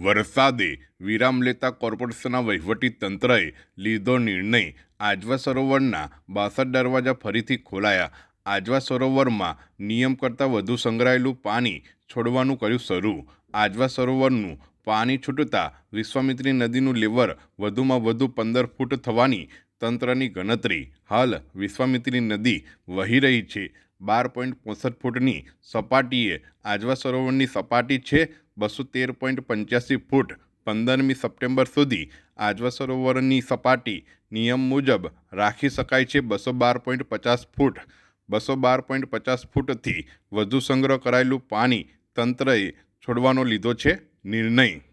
વરસાદે વિરામ લેતા કોર્પોરેશનના વહીવટી તંત્રએ લીધો નિર્ણય. આજવા સરોવરના બાસઠ દરવાજા ફરીથી ખોલાયા. આજવા સરોવરમાં નિયમ કરતાં વધુ સંગ્રહાયેલું પાણી છોડવાનું કર્યું શરૂ. આજવા સરોવરનું પાણી છૂટતા વિશ્વામિત્રી નદીનું લેવર વધુમાં વધુ પંદર ફૂટ થવાની તંત્રની ગણતરી. હાલ વિશ્વામિત્રી નદી વહી રહી છે. બાર પોઈન્ટ પોસઠ ફૂટની સપાટીએ આજવા સરોવરની સપાટી છે બસો તેર પોઈન્ટ પંચ્યાસી ફૂટ પંદરમી સપ્ટેમ્બર સુધી આજવા સરોવરની સપાટી નિયમ મુજબ રાખી શકાય છે. બસો બાર પોઈન્ટ પચાસ ફૂટ, બસો બાર પોઈન્ટ પચાસ ફૂટથી વધુ સંગ્રહ કરાયેલું પાણી તંત્રએ છોડવાનો લીધો છે નિર્ણય.